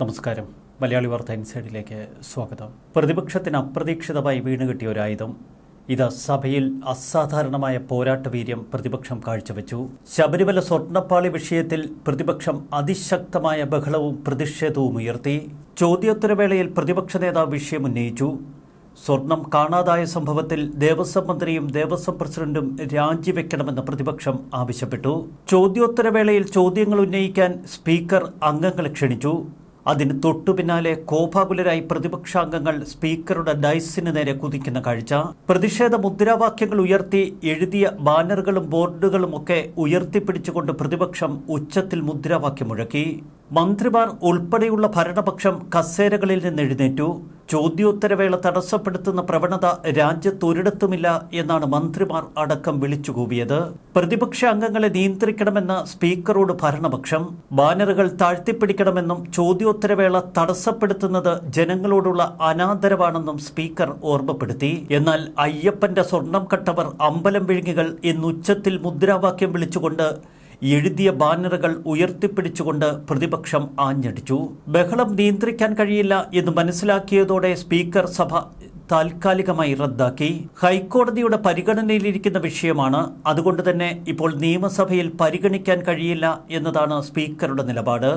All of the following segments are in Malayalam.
നമസ്കാരം. മലയാളി വാർത്ത ഇൻസൈഡിലേക്ക് സ്വാഗതം. പ്രതിപക്ഷത്തിന് അപ്രതീക്ഷിതമായി വീണുകിട്ടിയ ഒരു ആയുധം. ഇത് സഭയിൽ അസാധാരണമായ പോരാട്ട വീര്യം പ്രതിപക്ഷം കാഴ്ചവെച്ചു. ശബരിമല സ്വർണപ്പാളി വിഷയത്തിൽ പ്രതിപക്ഷം അതിശക്തമായ ബഹളവും പ്രതിഷേധവും ഉയർത്തി. ചോദ്യോത്തരവേളയിൽ പ്രതിപക്ഷ നേതാവ് വിഷയം ഉന്നയിച്ചു. സ്വർണം കാണാതായ സംഭവത്തിൽ ദേവസ്വം മന്ത്രിയും ദേവസ്വം പ്രസിഡന്റും രാജിവെക്കണമെന്ന് പ്രതിപക്ഷം ആവശ്യപ്പെട്ടു. ചോദ്യോത്തരവേളയിൽ ചോദ്യങ്ങൾ ഉന്നയിക്കാൻ സ്പീക്കർ അംഗങ്ങളെ ക്ഷണിച്ചു. അതിന് തൊട്ടു പിന്നാലെ കോപാകുലരായി പ്രതിപക്ഷാംഗങ്ങൾ സ്പീക്കറുടെ ഡൈസിന് നേരെ കുതിക്കുന്ന കാഴ്ച. പ്രതിഷേധ മുദ്രാവാക്യങ്ങൾ ഉയർത്തി എഴുതിയ ബാനറുകളും ബോർഡുകളും ഒക്കെ ഉയർത്തിപ്പിടിച്ചുകൊണ്ട് പ്രതിപക്ഷം ഉച്ചത്തിൽ മുദ്രാവാക്യം മുഴക്കി. മന്ത്രിമാർ ഉൾപ്പെടെയുള്ള ഭരണപക്ഷം കസേരകളിൽ നിന്ന് എഴുന്നേറ്റു. ചോദ്യോത്തരവേള തടസ്സപ്പെടുത്തുന്ന പ്രവണത രാജ്യത്തൊരിടത്തുമില്ല എന്നാണ് മന്ത്രിമാർ അടക്കം വിളിച്ചുകൂവിയത്. പ്രതിപക്ഷ അംഗങ്ങളെ നിയന്ത്രിക്കണമെന്ന് സ്പീക്കറോട് ഭരണപക്ഷം. ബാനറുകൾ താഴ്ത്തിപ്പിടിക്കണമെന്നും ചോദ്യോത്തരവേള തടസ്സപ്പെടുത്തുന്നത് ജനങ്ങളോടുള്ള അനാദരവാണെന്നും സ്പീക്കർ ഓർമ്മപ്പെടുത്തി. എന്നാൽ അയ്യപ്പന്റെ സ്വർണം കട്ടവർ അമ്പലം വിഴുങ്ങികൾ എന്നുച്ചത്തിൽ മുദ്രാവാക്യം വിളിച്ചുകൊണ്ട് എഴുതിയ ബാനറുകൾ ഉയർത്തിപ്പിടിച്ചുകൊണ്ട് പ്രതിപക്ഷം ആഞ്ഞടിച്ചു. ബഹളം നിയന്ത്രിക്കാൻ കഴിയില്ല എന്ന് മനസ്സിലാക്കിയതോടെ സ്പീക്കർ സഭ താൽക്കാലികമായി റദ്ദാക്കി. ഹൈക്കോടതിയുടെ പരിഗണനയിലിരിക്കുന്ന വിഷയമാണ്. അതുകൊണ്ട് തന്നെ ഇപ്പോൾ നിയമസഭയിൽ പരിഗണിക്കാൻ കഴിയില്ല എന്നതാണ് സ്പീക്കറുടെ നിലപാട്.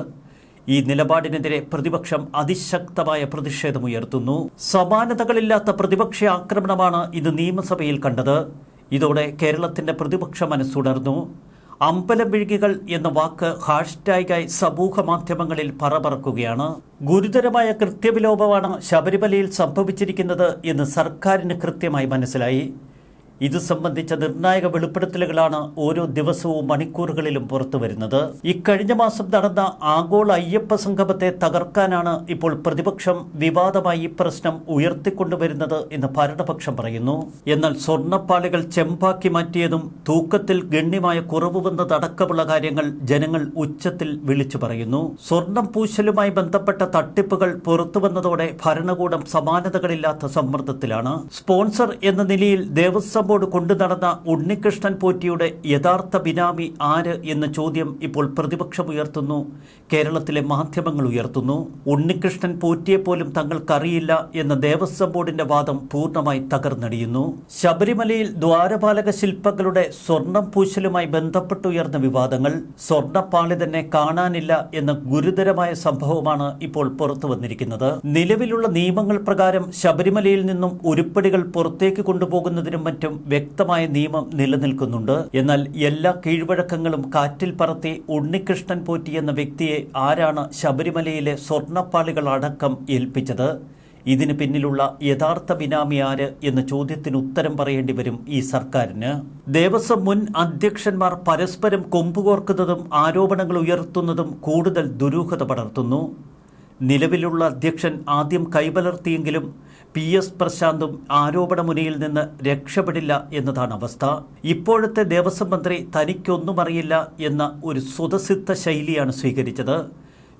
ഈ നിലപാടിനെതിരെ പ്രതിപക്ഷം അതിശക്തമായ പ്രതിഷേധമുയർത്തുന്നു സമാനതകളില്ലാത്ത പ്രതിപക്ഷ ആക്രമണമാണ് ഇത് നിയമസഭയിൽ കണ്ടത്. ഇതോടെ കേരളത്തിന്റെ പ്രതിപക്ഷ മനസ്സുണർന്നു. അമ്പലം വിഴുകികൾ എന്ന വാക്ക് ഹാഷ്ടാഗായി സമൂഹ മാധ്യമങ്ങളിൽ പറപറക്കുകയാണ്. ഗുരുതരമായ കൃത്യവിലോപമാണ് ശബരിമലയിൽ സംഭവിച്ചിരിക്കുന്നത് എന്ന് സർക്കാരിന് കൃത്യമായി മനസ്സിലായി. ഇത് സംബന്ധിച്ച നിർണായക വെളിപ്പെടുത്തലുകളാണ് ഓരോ ദിവസവും മണിക്കൂറുകളിലും പുറത്തു വരുന്നത്. ഇക്കഴിഞ്ഞ മാസം നടന്ന ആഗോള അയ്യപ്പ സംഗമത്തെ തകർക്കാനാണ് ഇപ്പോൾ പ്രതിപക്ഷം വിവാദമായി ഈ പ്രശ്നം ഉയർത്തിക്കൊണ്ടുവരുന്നത് എന്ന് ഭരണപക്ഷം പറയുന്നു. എന്നാൽ സ്വർണപ്പാളികൾ ചെമ്പാക്കി മാറ്റിയതും തൂക്കത്തിൽ ഗണ്യമായ കുറവ് വന്നതടക്കമുള്ള കാര്യങ്ങൾ ജനങ്ങൾ ഉച്ചത്തിൽ വിളിച്ചു പറയുന്നു. സ്വർണം പൂശലുമായി ബന്ധപ്പെട്ട തട്ടിപ്പുകൾ പുറത്തുവന്നതോടെ ഭരണകൂടം സമാനതകളില്ലാത്ത സമ്മർദ്ദത്തിലാണ്. സ്പോൺസർ എന്ന നിലയിൽ ദേവസ്വം ബോർഡ് കൊണ്ടു നടന്ന ഉണ്ണികൃഷ്ണൻ പോറ്റിയുടെ യഥാർത്ഥ ബിനാമി ആര് എന്ന ചോദ്യം ഇപ്പോൾ പ്രതിപക്ഷം ഉയർത്തുന്നു കേരളത്തിലെ മാധ്യമങ്ങൾ ഉയർത്തുന്നു. ഉണ്ണികൃഷ്ണൻ പോറ്റിയെ പോലും തങ്ങൾക്കറിയില്ല എന്ന ദേവസ്വം ബോർഡിന്റെ വാദം പൂർണമായി തകർന്നടിയുന്നു. ശബരിമലയിൽ ദ്വാരപാലക ശില്പങ്ങളുടെ സ്വർണം പൂശലുമായി ബന്ധപ്പെട്ടുയർന്ന വിവാദങ്ങൾ സ്വർണപ്പാളി തന്നെ കാണാനില്ല എന്ന ഗുരുതരമായ സംഭവമാണ് ഇപ്പോൾ പുറത്തു വന്നിരിക്കുന്നത്. നിലവിലുള്ള നിയമങ്ങൾ പ്രകാരം ശബരിമലയിൽ നിന്നും ഉരുപ്പടികൾ പുറത്തേക്ക് കൊണ്ടുപോകുന്നതിനും മറ്റും വ്യക്തമായ നിയമം നിലനിൽക്കുന്നുണ്ട്. എന്നാൽ എല്ലാ കീഴ്വഴക്കങ്ങളും കാറ്റിൽ പറത്തി ഉണ്ണികൃഷ്ണൻ പോറ്റി എന്ന വ്യക്തിയെ ആരാണ് ശബരിമലയിലെ സ്വർണപ്പാളികൾ അടക്കം ഏൽപ്പിച്ചത്? ഇതിന് പിന്നിലുള്ള യഥാർത്ഥ ബിനാമി ആര് എന്ന ചോദ്യത്തിന് ഉത്തരം പറയേണ്ടി വരും ഈ സർക്കാരിന്. ദേവസ്വം മുൻ അധ്യക്ഷന്മാർ പരസ്പരം കൊമ്പുകോർക്കുന്നതും ആരോപണങ്ങൾ ഉയർത്തുന്നതും കൂടുതൽ ദുരൂഹത പടർത്തുന്നു. നിലവിലുള്ള അധ്യക്ഷൻ ആദ്യം കൈവലർത്തിയെങ്കിലും പി എസ് പ്രശാന്തും ആരോപണമുനയിൽ നിന്ന് രക്ഷപ്പെടില്ല എന്നതാണ് അവസ്ഥ. ഇപ്പോഴത്തെ ദേവസ്വം മന്ത്രി തനിക്കൊന്നും അറിയില്ല എന്ന ഒരു സ്വതസിദ്ധ ശൈലിയാണ് സ്വീകരിച്ചത്.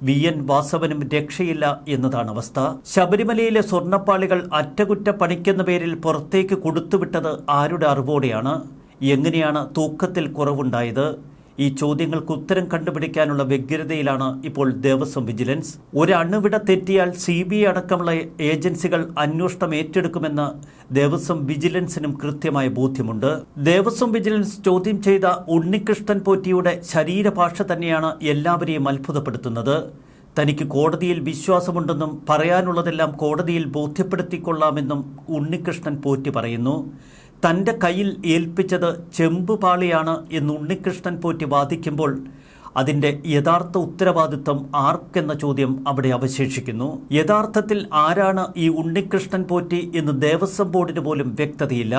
വി എൻ വാസവനും രക്ഷയില്ല എന്നതാണ് അവസ്ഥ. ശബരിമലയിലെ സ്വർണപ്പാളികൾ അറ്റകുറ്റപ്പണിക്കെന്ന പേരിൽ പുറത്തേക്ക് കൊടുത്തുവിട്ടത് ആരുടെ അറിവോടെയാണ്? എങ്ങനെയാണ് തൂക്കത്തിൽ കുറവുണ്ടായത്? ഈ ചോദ്യങ്ങൾക്ക് ഉത്തരം കണ്ടുപിടിക്കാനുള്ള വ്യഗ്രതയിലാണ് ഇപ്പോൾ ദേവസ്വം വിജിലൻസ്. ഒരു അണുവിട തെറ്റിയാൽ സി ബി ഐ അടക്കമുള്ള ഏജൻസികൾ അന്വേഷണം ഏറ്റെടുക്കുമെന്ന് ദേവസ്വം വിജിലൻസിനും കൃത്യമായ ബോധ്യമുണ്ട്. ദേവസ്വം വിജിലൻസ് ചോദ്യം ചെയ്ത ഉണ്ണികൃഷ്ണൻ പോറ്റിയുടെ ശരീരഭാഷ തന്നെയാണ് എല്ലാവരെയും അത്ഭുതപ്പെടുത്തുന്നത്. തനിക്ക് കോടതിയിൽ വിശ്വാസമുണ്ടെന്നും പറയാനുള്ളതെല്ലാം കോടതിയിൽ ബോധ്യപ്പെടുത്തിക്കൊള്ളാമെന്നും ഉണ്ണികൃഷ്ണൻ പോറ്റി പറയുന്നു. തന്റെ കയ്യിൽ ഏൽപ്പിച്ചത് ചെമ്പുപാളിയാണ് എന്ന് ഉണ്ണികൃഷ്ണൻ പോറ്റി വാദിക്കുമ്പോൾ അതിന്റെ യഥാർത്ഥ ഉത്തരവാദിത്വം ആർക്കെന്ന ചോദ്യം അവിടെ അവശേഷിക്കുന്നു. യഥാർത്ഥത്തിൽ ആരാണ് ഈ ഉണ്ണികൃഷ്ണൻ പോറ്റി എന്ന് ദേവസ്വം ബോർഡിന് പോലും വ്യക്തതയില്ല.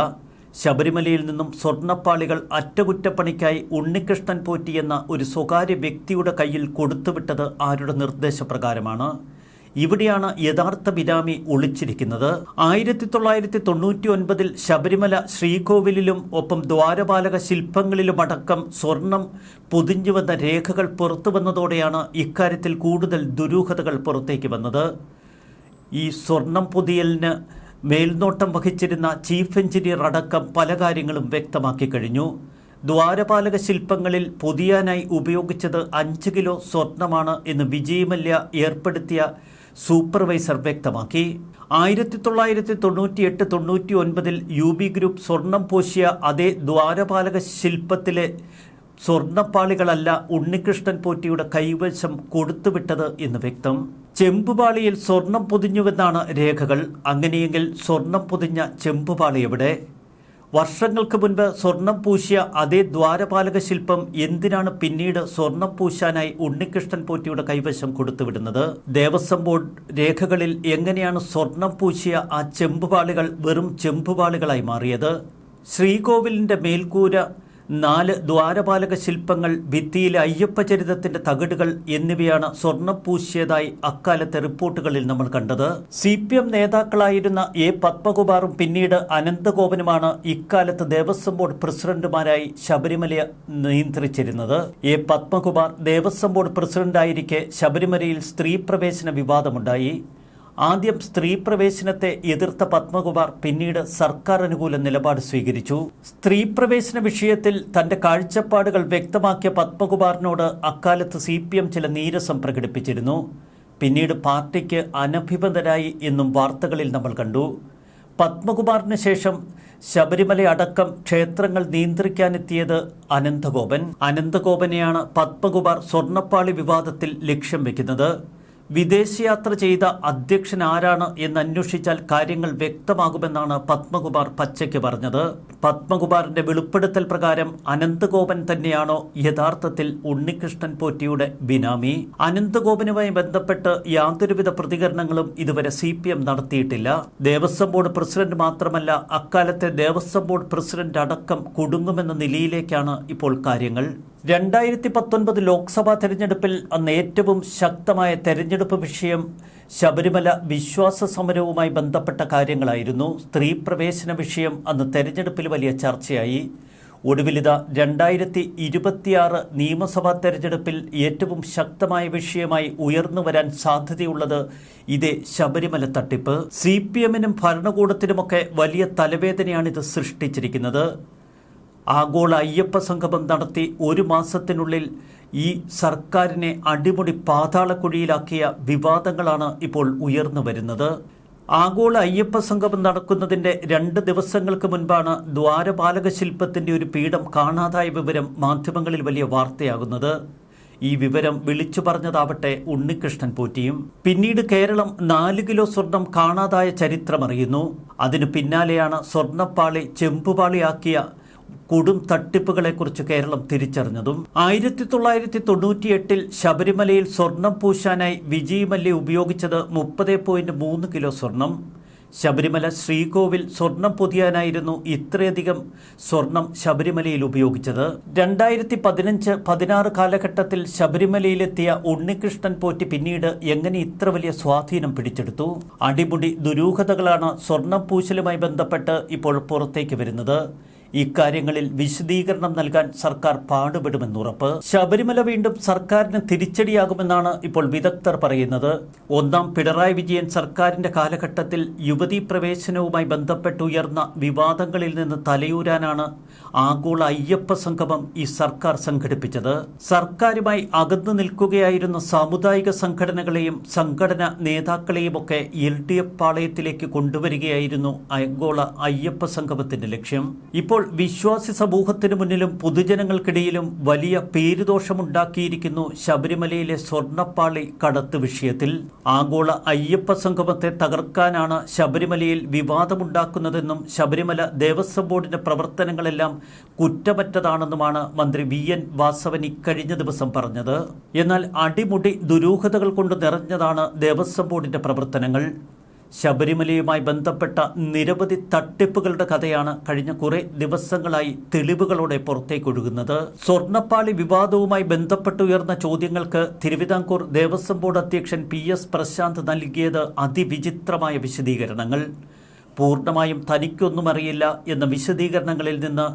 ശബരിമലയിൽ നിന്നും സ്വർണപ്പാളികൾ അറ്റകുറ്റപ്പണിക്കായി ഉണ്ണികൃഷ്ണൻ പോറ്റി എന്ന ഒരു സ്വകാര്യ വ്യക്തിയുടെ കയ്യിൽ കൊടുത്തുവിട്ടത് ആരുടെ നിർദ്ദേശപ്രകാരമാണ്? ഇവിടെയാണ് യഥാർത്ഥ ബിനാമി ഒളിച്ചിരിക്കുന്നത്. ആയിരത്തി തൊള്ളായിരത്തി തൊണ്ണൂറ്റി ഒൻപതിൽ ശബരിമല ശ്രീകോവിലിലും ഒപ്പം ദ്വാരപാലക ശില്പങ്ങളിലുമടക്കം സ്വർണം പൊതിഞ്ഞു വന്ന രേഖകൾ പുറത്തു വന്നതോടെയാണ് ഇക്കാര്യത്തിൽ കൂടുതൽ ദുരൂഹതകൾ പുറത്തേക്ക് വന്നത്. ഈ സ്വർണം പൊതിയലിന് മേൽനോട്ടം വഹിച്ചിരുന്ന ചീഫ് എഞ്ചിനീയർ അടക്കം പല കാര്യങ്ങളും വ്യക്തമാക്കി കഴിഞ്ഞു. ദ്വാരപാലക ശില്പങ്ങളിൽ പൊതിയാനായി ഉപയോഗിച്ചത് അഞ്ച് കിലോ സ്വർണമാണ് എന്ന് വിജയമല്യ ഏർപ്പെടുത്തിയ സൂപ്പർവൈസർ വ്യക്തമാക്കി. ആയിരത്തി തൊള്ളായിരത്തി തൊണ്ണൂറ്റി എട്ട് തൊണ്ണൂറ്റി ഒൻപതിൽ യു ബി ഗ്രൂപ്പ് സ്വർണം പോശിയ അതേ ദ്വാരപാലക ശില്പത്തിലെ സ്വർണപ്പാളികളല്ല ഉണ്ണികൃഷ്ണൻ പോറ്റിയുടെ കൈവശം കൊടുത്തുവിട്ടത് എന്ന് വ്യക്തം. ചെമ്പുപാളിയിൽ സ്വർണം പൊതിഞ്ഞുവെന്നാണ് രേഖകൾ. അങ്ങനെയെങ്കിൽ സ്വർണം പൊതിഞ്ഞ ചെമ്പുപാളി എവിടെ? വർഷങ്ങൾക്ക് മുൻപ് സ്വർണം പൂശിയ അതേ ദ്വാരപാലക ശില്പം എന്തിനാണ് പിന്നീട് സ്വർണം പൂശാനായി ഉണ്ണികൃഷ്ണൻ പോറ്റിയുടെ കൈവശം കൊടുത്തുവിടുന്നത്? ദേവസ്വം ബോർഡ് രേഖകളിൽ എങ്ങനെയാണ് സ്വർണം പൂശിയ ആ ചെമ്പുപാളികൾ വെറും ചെമ്പുപാളികളായി മാറിയത്? ശ്രീകോവിലിന്റെ മേൽക്കൂര നാല് ദ്വാരപാലക ശില്പങ്ങൾ ഭിത്തിയിലെ അയ്യപ്പചരിതത്തിന്റെ തകിടുകൾ എന്നിവയാണ് സ്വർണം പൂശിയതായി അക്കാലത്തെ റിപ്പോർട്ടുകളിൽ നമ്മൾ കണ്ടത്. സി പി എം നേതാക്കളായിരുന്ന എ പത്മകുമാറും പിന്നീട് അനന്തഗോപനുമാണ് ഇക്കാലത്ത് ദേവസ്വം ബോർഡ് പ്രസിഡന്റുമാരായി ശബരിമലയെ നിയന്ത്രിച്ചിരുന്നത്. എ പത്മകുമാർ ദേവസ്വം ബോർഡ് പ്രസിഡന്റായിരിക്കെ ശബരിമലയിൽ സ്ത്രീ പ്രവേശന വിവാദമുണ്ടായി. ആദ്യം സ്ത്രീ പ്രവേശനത്തെ എതിർത്ത പത്മകുമാർ പിന്നീട് സർക്കാർ അനുകൂല നിലപാട് സ്വീകരിച്ചു. സ്ത്രീ പ്രവേശന വിഷയത്തിൽ തന്റെ കാഴ്ചപ്പാടുകൾ വ്യക്തമാക്കിയ പത്മകുമാറിനോട് അക്കാലത്ത് സി ചില നീരസം പ്രകടിപ്പിച്ചിരുന്നു. പിന്നീട് പാർട്ടിക്ക് അനഭിബന്ധരായി എന്നും വാർത്തകളിൽ നമ്മൾ കണ്ടു. പത്മകുമാറിന് ശേഷം ശബരിമല അടക്കം ക്ഷേത്രങ്ങൾ നിയന്ത്രിക്കാനെത്തിയത് അനന്തഗോപൻ. അനന്തഗോപനെയാണ് പത്മകുമാർ സ്വർണപ്പാളി വിവാദത്തിൽ ലക്ഷ്യം വെക്കുന്നത്. വിദേശയാത്ര ചെയ്ത അധ്യക്ഷൻ ആരാണ് എന്ന് അന്വേഷിച്ചാൽ കാര്യങ്ങൾ വ്യക്തമാകുമെന്നാണ് പത്മകുമാർ പച്ചയ്ക്ക് പറഞ്ഞത്. പത്മകുമാറിന്റെ വെളിപ്പെടുത്തൽ പ്രകാരം അനന്തഗോപൻ തന്നെയാണോ യഥാർത്ഥത്തിൽ ഉണ്ണികൃഷ്ണൻ പോറ്റിയുടെ ബിനാമി? അനന്തഗോപനുമായി ബന്ധപ്പെട്ട് യാതൊരുവിധ പ്രതികരണങ്ങളും ഇതുവരെ സി നടത്തിയിട്ടില്ല. ദേവസ്വം ബോർഡ് പ്രസിഡന്റ് മാത്രമല്ല അക്കാലത്തെ ദേവസ്വം ബോർഡ് പ്രസിഡന്റ് അടക്കം കുടുങ്ങുമെന്ന നിലയിലേക്കാണ് ഇപ്പോൾ കാര്യങ്ങൾ. രണ്ടായിരത്തി പത്തൊൻപത് ലോക്സഭാ തെരഞ്ഞെടുപ്പിൽ അന്ന് ഏറ്റവും ശക്തമായ തെരഞ്ഞെടുപ്പ് വിഷയം ശബരിമല വിശ്വാസ സമരവുമായി ബന്ധപ്പെട്ട കാര്യങ്ങളായിരുന്നു. സ്ത്രീ പ്രവേശന വിഷയം അന്ന് തെരഞ്ഞെടുപ്പിൽ വലിയ ചർച്ചയായി. ഒടുവിലിത രണ്ടായിരത്തി ഇരുപത്തിയാറ് നിയമസഭാ തെരഞ്ഞെടുപ്പിൽ ഏറ്റവും ശക്തമായ വിഷയമായി ഉയർന്നു വരാൻ സാധ്യതയുള്ളത് ഇതേ ശബരിമല തട്ടിപ്പ്. സി പി എമ്മിനും ഭരണകൂടത്തിനുമൊക്കെ വലിയ തലവേദനയാണിത് സൃഷ്ടിച്ചിരിക്കുന്നത്. ആഗോള അയ്യപ്പ സംഗമം നടത്തി ഒരു മാസത്തിനുള്ളിൽ ഈ സർക്കാരിനെ അടിമുടി പാതാളക്കുഴിയിലാക്കിയ വിവാദങ്ങളാണ് ഇപ്പോൾ ഉയർന്നു വരുന്നത്. ആഗോള അയ്യപ്പ സംഗമം നടക്കുന്നതിന്റെ രണ്ട് ദിവസങ്ങൾക്ക് മുൻപാണ് ദ്വാരപാലക ശില്പത്തിന്റെ ഒരു പീഠം കാണാതായ വിവരം മാധ്യമങ്ങളിൽ വലിയ വാർത്തയാകുന്നത്. ഈ വിവരം വിളിച്ചു പറഞ്ഞതാവട്ടെ ഉണ്ണികൃഷ്ണൻ പോറ്റിയും. പിന്നീട് കേരളം നാല് കിലോ സ്വർണം കാണാതായ ചരിത്രമറിയുന്നു. അതിനു പിന്നാലെയാണ് സ്വർണപ്പാളി ചെമ്പുപാളിയാക്കിയ കൊടും തട്ടിപ്പുകളെക്കുറിച്ച് കേരളം തിരിച്ചറിഞ്ഞതും ആയിരത്തി തൊള്ളായിരത്തി തൊണ്ണൂറ്റിയെട്ടിൽ ശബരിമലയിൽ സ്വർണം പൂശാനായി വിജയ് മല്യ ഉപയോഗിച്ചത് മുപ്പത് പോയിന്റ് മൂന്ന് കിലോ സ്വർണം. ശബരിമല ശ്രീകോവിൽ സ്വർണം പൊതിയാനായിരുന്നു ഇത്രയധികം സ്വർണം ശബരിമലയിൽ ഉപയോഗിച്ചത്. രണ്ടായിരത്തി പതിനഞ്ച് പതിനാറ് കാലഘട്ടത്തിൽ ശബരിമലയിലെത്തിയ ഉണ്ണികൃഷ്ണൻ പോറ്റി പിന്നീട് എങ്ങനെ ഇത്ര വലിയ സ്വാധീനം പിടിച്ചെടുത്തു? അടിമുടി ദുരൂഹതകളാണ് സ്വർണം പൂശലുമായി ബന്ധപ്പെട്ട് ഇപ്പോൾ പുറത്തേക്ക് വരുന്നത്. ഇക്കാര്യങ്ങളിൽ വിശദീകരണം നൽകാൻ സർക്കാർ പാടുപെടുമെന്നുറപ്പ് ശബരിമല വീണ്ടും സർക്കാരിന് തിരിച്ചടിയാകുമെന്നാണ് ഇപ്പോൾ വിദഗ്ധർ പറയുന്നത്. ഒന്നാം പിണറായി വിജയൻ സർക്കാരിന്റെ കാലഘട്ടത്തിൽ യുവതീ പ്രവേശനവുമായി ബന്ധപ്പെട്ട് ഉയർന്ന വിവാദങ്ങളിൽ നിന്ന് തലയൂരാനാണ് ആഗോള അയ്യപ്പ സംഗമം ഈ സർക്കാർ സംഘടിപ്പിച്ചത്. സർക്കാരുമായി അകന്നു നിൽക്കുകയായിരുന്ന സാമുദായിക സംഘടനകളെയും സംഘടന നേതാക്കളെയും ഒക്കെ എൽ ഡി എഫ് പാളയത്തിലേക്ക് കൊണ്ടുവരികയായിരുന്നു ആഗോള അയ്യപ്പ സംഗമത്തിന്റെ ലക്ഷ്യം. ഇപ്പോൾ വിശ്വാസി സമൂഹത്തിനു മുന്നിലും പൊതുജനങ്ങൾക്കിടയിലും വലിയ പേരുദോഷമുണ്ടാക്കിയിരിക്കുന്നു ശബരിമലയിലെ സ്വർണപ്പാളി കടത്ത് വിഷയത്തിൽ. ആഗോള അയ്യപ്പ സംഗമത്തെ തകർക്കാനാണ് ശബരിമലയിൽ വിവാദമുണ്ടാക്കുന്നതെന്നും ശബരിമല ദേവസ്വം ബോർഡിന്റെ പ്രവർത്തനങ്ങളെല്ലാം കുറ്റമറ്റതാണെന്നുമാണ് മന്ത്രി വി എൻ വാസവൻ ഇക്കഴിഞ്ഞ ദിവസം പറഞ്ഞത്. എന്നാൽ അടിമുടി ദുരൂഹതകൾ കൊണ്ട് നിറഞ്ഞതാണ് ദേവസ്വം ബോർഡിന്റെ പ്രവർത്തനങ്ങൾ. ശബരിമലയുമായി ബന്ധപ്പെട്ട നിരവധി തട്ടിപ്പുകളുടെ കഥയാണ് കഴിഞ്ഞ കുറെ ദിവസങ്ങളായി തെളിവുകളോടെ പുറത്തേക്കൊഴുകുന്നത്. സ്വർണപ്പാളി വിവാദവുമായി ബന്ധപ്പെട്ടുയർന്ന ചോദ്യങ്ങൾക്ക് തിരുവിതാംകൂർ ദേവസ്വം ബോർഡ് അധ്യക്ഷൻ പി എസ് പ്രശാന്ത് നൽകിയത് അതിവിചിത്രമായ വിശദീകരണങ്ങൾ. പൂർണമായും തനിക്കൊന്നും അറിയില്ല എന്ന വിശദീകരണങ്ങളിൽ നിന്ന്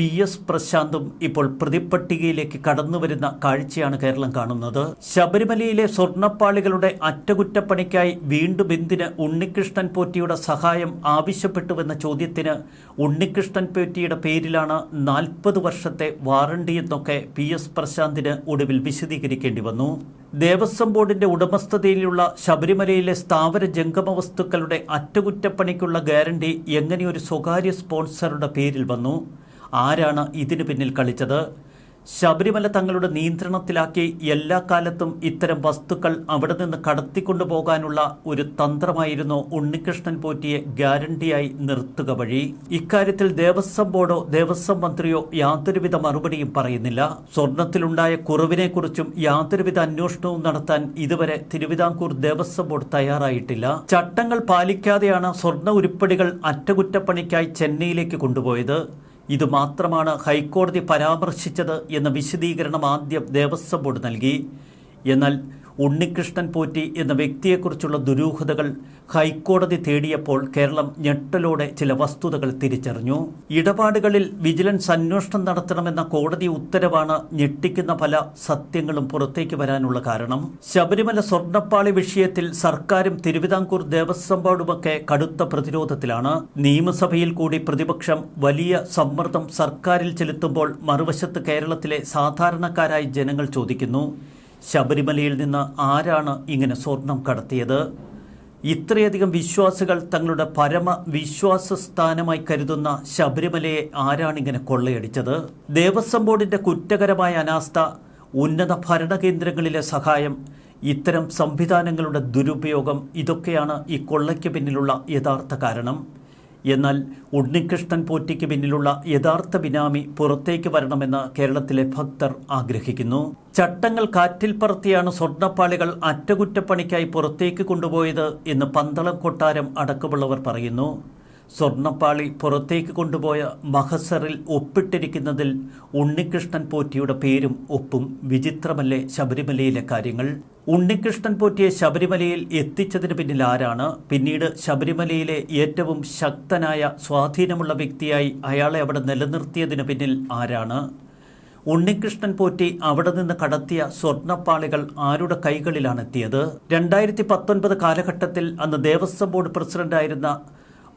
പി എസ് പ്രശാന്തും ഇപ്പോൾ പ്രതിപ്പട്ടികയിലേക്ക് കടന്നുവരുന്ന കാഴ്ചയാണ് കേരളം കാണുന്നത്. ശബരിമലയിലെ സ്വർണപ്പാളികളുടെ അറ്റകുറ്റപ്പണിക്കായി വീണ്ടും എന്തിന് ഉണ്ണികൃഷ്ണൻ പോറ്റിയുടെ സഹായം ആവശ്യപ്പെട്ടുവെന്ന ചോദ്യത്തിന് ഉണ്ണികൃഷ്ണൻ പോറ്റിയുടെ പേരിലാണ് നാൽപ്പത് വർഷത്തെ വാറണ്ടി എന്നൊക്കെ പി എസ് പ്രശാന്തിന് ഒടുവിൽ വിശദീകരിക്കേണ്ടി വന്നു. ദേവസ്വം ബോർഡിന്റെ ഉടമസ്ഥതയിലുള്ള ശബരിമലയിലെ സ്ഥാവര ജംഗമ വസ്തുക്കളുടെ അറ്റകുറ്റപ്പണിക്കുള്ള ഗ്യാരണ്ടി എങ്ങനെയൊരു സ്വകാര്യ സ്പോൺസറുടെ പേരിൽ വന്നു? ആരാണ് ഇതിനു പിന്നിൽ കളിച്ചത്? ശബരിമല തങ്ങളുടെ നിയന്ത്രണത്തിലാക്കി എല്ലാ കാലത്തും ഇത്തരം വസ്തുക്കൾ അവിടെ നിന്ന് കടത്തിക്കൊണ്ടുപോകാനുള്ള ഒരു തന്ത്രമായിരുന്നു ഉണ്ണികൃഷ്ണൻ പോറ്റിയെ ഗ്യാരണ്ടിയായി നിർത്തുക വഴി. ഇക്കാര്യത്തിൽ ദേവസ്വം ബോർഡോ ദേവസ്വം മന്ത്രിയോ യാതൊരുവിധ മറുപടിയും പറയുന്നില്ല. സ്വർണത്തിലുണ്ടായ കുറവിനെക്കുറിച്ചും യാതൊരുവിധ അന്വേഷണവും നടത്താൻ ഇതുവരെ തിരുവിതാംകൂർ ദേവസ്വം ബോർഡ് തയ്യാറായിട്ടില്ല. ചട്ടങ്ങൾ പാലിക്കാതെയാണ് സ്വർണ ഉരുപ്പടികൾ അറ്റകുറ്റപ്പണിക്കായി ചെന്നൈയിലേക്ക് കൊണ്ടുപോയത്. ഇത് മാത്രമാണ് ഹൈക്കോടതി പരാമർശിച്ചത് എന്ന വിശദീകരണം ആദ്യം ദേവസ്വം ബോർഡ് നൽകി. എന്നാൽ ഉണ്ണികൃഷ്ണൻ പോറ്റി എന്ന വ്യക്തിയെക്കുറിച്ചുള്ള ദുരൂഹതകൾ ഹൈക്കോടതി തേടിയപ്പോൾ കേരളം ഞെട്ടലോടെ ചില വസ്തുതകൾ തിരിച്ചറിഞ്ഞു. ഇടപാടുകളിൽ വിജിലൻസ് അന്വേഷണം നടത്തണമെന്ന കോടതി ഉത്തരവാണ് ഞെട്ടിക്കുന്ന പല സത്യങ്ങളും പുറത്തേക്ക് വരാനുള്ള കാരണം. ശബരിമല സ്വർണപ്പാളി വിഷയത്തിൽ സർക്കാരും തിരുവിതാംകൂർ ദേവസ്വം ബോർഡുമൊക്കെ കടുത്ത പ്രതിരോധത്തിലാണ്. നിയമസഭയിൽ കൂടി പ്രതിപക്ഷം വലിയ സമ്മർദ്ദം സർക്കാരിൽ ചെലുത്തുമ്പോൾ മറുവശത്ത് കേരളത്തിലെ സാധാരണക്കാരായി ജനങ്ങൾ ചോദിക്കുന്നു. ശബരിമലയിൽ നിന്ന് ആരാണ് ഇങ്ങനെ സ്വർണം കടത്തിയത്? ഇത്രയധികം വിശ്വാസികൾ തങ്ങളുടെ പരമ വിശ്വാസ സ്ഥാനമായി കരുതുന്ന ശബരിമലയെ ആരാണിങ്ങനെ കൊള്ളയടിച്ചത്? ദേവസ്വം ബോർഡിന്റെ കുറ്റകരമായ അനാസ്ഥ ഉന്നത ഭരണകേന്ദ്രങ്ങളിലെ സഹായം ഇത്തരം സംവിധാനങ്ങളുടെ ദുരുപയോഗം ഇതൊക്കെയാണ് ഈ കൊള്ളയ്ക്ക് പിന്നിലുള്ള യഥാർത്ഥ കാരണം. എന്നാൽ ഉണ്ണികൃഷ്ണൻ പോറ്റിക്ക് പിന്നിലുള്ള യഥാർത്ഥ ബിനാമി പുറത്തേക്ക് വരണമെന്ന് കേരളത്തിലെ ഭക്തർ ആഗ്രഹിക്കുന്നു. ചട്ടങ്ങൾ കാറ്റിൽ പറത്തിയാണ് സ്വർണപ്പാളികൾ അറ്റകുറ്റപ്പണിക്കായി പുറത്തേക്ക് കൊണ്ടുപോയത് എന്ന് പന്തളം കൊട്ടാരം അടക്കമുള്ളവർ പറയുന്നു. സ്വർണപ്പാളി പുറത്തേക്ക് കൊണ്ടുപോയ മഹസറിൽ ഒപ്പിട്ടിരിക്കുന്നതിൽ ഉണ്ണികൃഷ്ണൻ പോറ്റിയുടെ പേരും ഒപ്പും വിചിത്രമല്ലേ ശബരിമലയിലെ കാര്യങ്ങൾ? ഉണ്ണികൃഷ്ണൻ പോറ്റിയെ ശബരിമലയിൽ എത്തിച്ചതിന് പിന്നിൽ ആരാണ്? പിന്നീട് ശബരിമലയിലെ ഏറ്റവും ശക്തനായ സ്വാധീനമുള്ള വ്യക്തിയായി അയാളെ അവിടെ നിലനിർത്തിയതിന് പിന്നിൽ ആരാണ്? ഉണ്ണികൃഷ്ണൻ പോറ്റി അവിടെ നിന്ന് കടത്തിയ സ്വർണപ്പാളികൾ ആരുടെ കൈകളിലാണ് എത്തിയത്? രണ്ടായിരത്തി പത്തൊൻപത് കാലഘട്ടത്തിൽ അന്ന് ദേവസ്വം ബോർഡ് പ്രസിഡന്റായിരുന്ന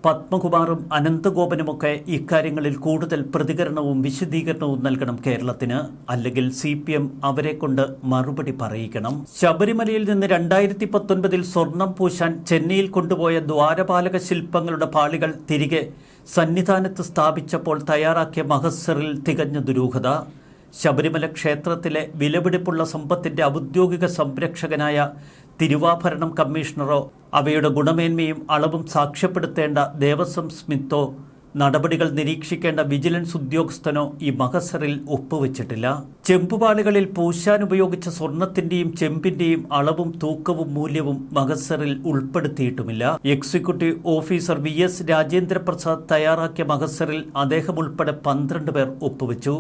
പത്മകുമാറും അനന്തഗോപനുമൊക്കെ ഇക്കാര്യങ്ങളിൽ കൂടുതൽ പ്രതികരണവും വിശദീകരണവും നൽകണം കേരളത്തിന്. അല്ലെങ്കിൽ സി പി എം അവരെ കൊണ്ട് മറുപടി പറയിക്കണം. ശബരിമലയിൽ നിന്ന് രണ്ടായിരത്തി പത്തൊൻപതിൽ സ്വർണം പൂശാൻ ചെന്നൈയിൽ കൊണ്ടുപോയ ദ്വാരപാലക ശില്പങ്ങളുടെ പാളികൾ തിരികെ സന്നിധാനത്ത് സ്ഥാപിച്ചപ്പോൾ തയ്യാറാക്കിയ മഹസറിൽ തികഞ്ഞ ദുരൂഹത. ശബരിമല ക്ഷേത്രത്തിലെ വിലപിടിപ്പുള്ള സമ്പത്തിന്റെ ഔദ്യോഗിക സംരക്ഷകനായ തിരുവാഭരണം കമ്മീഷണറോ അവയുടെ ഗുണമേന്മയും അളവും സാക്ഷ്യപ്പെടുത്തേണ്ട ദേവസ്വം സ്മിത്തോ നടപടികൾ നിരീക്ഷിക്കേണ്ട വിജിലൻസ് ഉദ്യോഗസ്ഥനോ ഈ മഹസറിൽ ഒപ്പുവെച്ചിട്ടില്ല. ചെമ്പുപാളികളിൽ പൂശാൻ ഉപയോഗിച്ച സ്വർണത്തിന്റെയും ചെമ്പിന്റെയും അളവും തൂക്കവും മൂല്യവും മഹസറിൽ ഉൾപ്പെടുത്തിയിട്ടുമില്ല. Executive officer V S Rajendraprasad തയ്യാറാക്കിയ മഹസറിൽ അദ്ദേഹം ഉൾപ്പെടെ പന്ത്രണ്ട് പേർ ഒപ്പുവെച്ചു.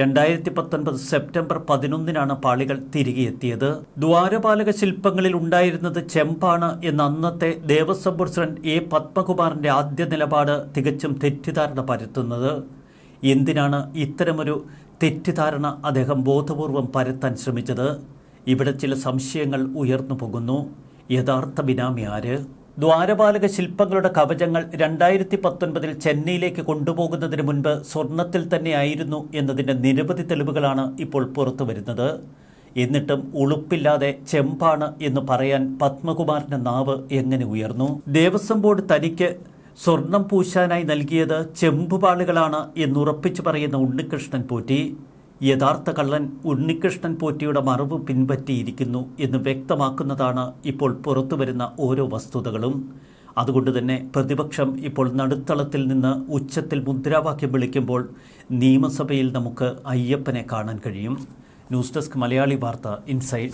രണ്ടായിരത്തി പത്തൊൻപത് സെപ്റ്റംബർ പതിനൊന്നിനാണ് പാളികൾ തിരികെ എത്തിയത് ദ്വാരപാലക ശില്പങ്ങളിൽ ഉണ്ടായിരുന്നത് ചെമ്പാണ് എന്ന അന്നത്തെ ദേവസ്വം പ്രസിഡന്റ് എ. പത്മകുമാറിന്റെ ആദ്യ നിലപാട് തികച്ചും തെറ്റിദ്ധാരണ പരത്തുന്നത്. എന്തിനാണ് ഇത്തരമൊരു തെറ്റിദ്ധാരണ അദ്ദേഹം ബോധപൂർവം പരത്താൻ ശ്രമിച്ചത്? ഇവിടെ ചില സംശയങ്ങൾ ഉയർന്നു പോകുന്നു. യഥാർത്ഥ ബിനാമി ആര്? ദ്വാരപാലക ശില്പങ്ങളുടെ കവചങ്ങൾ രണ്ടായിരത്തി പത്തൊൻപതിൽ ചെന്നൈയിലേക്ക് കൊണ്ടുപോകുന്നതിന് മുൻപ് സ്വർണത്തിൽ തന്നെയായിരുന്നു എന്നതിന്റെ നിരവധി തെളിവുകളാണ് ഇപ്പോൾ പുറത്തു വരുന്നത്. എന്നിട്ടും ഉളുപ്പില്ലാതെ ചെമ്പാണ് എന്ന് പറയാൻ പത്മകുമാറിന്റെ നാവ് എങ്ങനെ ഉയർന്നു? ദേവസ്വം ബോർഡ് തനിക്ക് സ്വർണം പൂശാനായി നൽകിയത് ചെമ്പുപാളുകളാണ് എന്നുറപ്പിച്ചു പറയുന്ന ഉണ്ണികൃഷ്ണൻ പോറ്റി. യഥാർത്ഥ കള്ളൻ ഉണ്ണികൃഷ്ണൻ പോറ്റിയുടെ മറവ് പിൻപറ്റിയിരിക്കുന്നു എന്ന് വ്യക്തമാക്കുന്നതാണ് ഇപ്പോൾ പുറത്തുവരുന്ന ഓരോ വസ്തുതകളും. അതുകൊണ്ട് തന്നെ പ്രതിപക്ഷം ഇപ്പോൾ നടുത്തളത്തിൽ നിന്ന് ഉച്ചത്തിൽ മുദ്രാവാക്യം വിളിക്കുമ്പോൾ നിയമസഭയിൽ നമുക്ക് അയ്യപ്പനെ കാണാൻ കഴിയും. ന്യൂസ് ഡെസ്ക് മലയാളി വാർത്ത ഇൻസൈഡ്.